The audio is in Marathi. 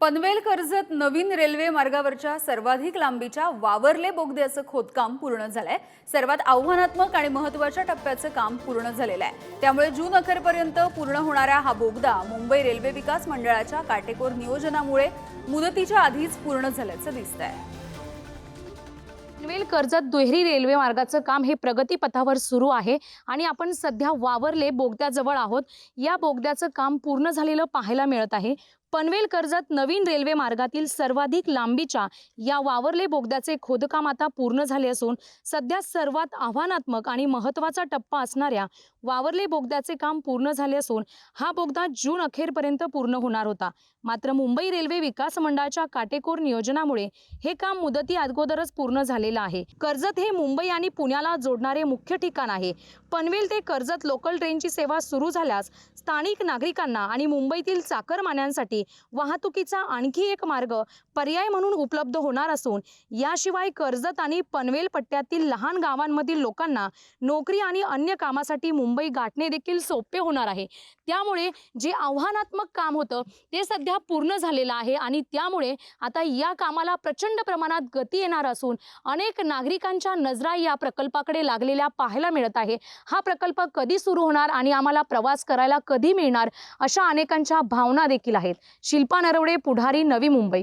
पनवेल कर्जत नवीन रेल्वे मार्गावरच्या सर्वाधिक लांबीच्या वावरले बोगद्याचं खोदकाम पूर्ण झालंय. सर्वात आव्हानात्मक आणि महत्त्वाच्या टप्प्याचं काम पूर्ण झालेलं आहे. त्यामुळे जून अखेरपर्यंत पूर्ण होणारा हा बोगदा मुंबई रेल्वे विकास मंडळाच्या काटेकोर नियोजनामुळे मुदतीच्या आधीच पूर्ण झाल्याचं दिसत आहे पनवेल कर्जत दुहेरी रेल्वे मार्गाचं काम हे प्रगतीपथावर सुरू आहे आणि आपण सध्या वावरले बोगद्याजवळ आहोत. या बोगद्याचं काम पूर्ण झालेलं पाहायला मिळत आहे. पनवेल कर्जत नवीन रेल्वे मार्गातील सर्वाधिक लांबीच्या या वावरले बोगद्याचे खोदकाम आता पूर्ण झाले असून सध्या सर्वात आव्हानात्मक आणि महत्त्वाचा टप्पा असणाऱ्या वावरले बोगद्याचे काम पूर्ण झाले असून हा बोगदा जून अखेरपर्यंत पूर्ण होणार होता. मात्र मुंबई रेल्वे विकास मंडळाच्या काटेकोर नियोजनामुळे हे काम मुदती अगोदरच पूर्ण झालेलं आहे. कर्जत हे मुंबई आणि पुण्याला जोडणारे मुख्य ठिकाण आहे. पनवेल ते कर्जत लोकल ट्रेनची सेवा सुरू झाल्यास स्थानिक नागरिकांना आणि मुंबईतील चाकरमान्यांसाठी वाहतुकीचा आणखी एक मार्ग पर्याय म्हणून उपलब्ध होणार असून याशिवाय कर्जत आणि पनवेल पट्ट्यातील लहान गावांमधील लोकांना नोकरी आणि अन्य कामासाठी मुंबई गाठणे देखील सोपे होणार आहे. त्यामुळे जे आव्हानात्मक काम होतं ते सध्या पूर्ण झालेलं आहे आणि त्यामुळे आता या कामाला प्रचंड प्रमाणात गती येणार असून अनेक नागरिकांच्या नजरा या प्रकल्पाकडे लागलेल्या पाहायला मिळत आहे. हा प्रकल्प कधी सुरू होणार आणि आम्हाला प्रवास करायला कधी मिळणार अशा अनेकांच्या भावना देखील आहेत. शिल्पा नरवडे पुढारी नवी मुंबई.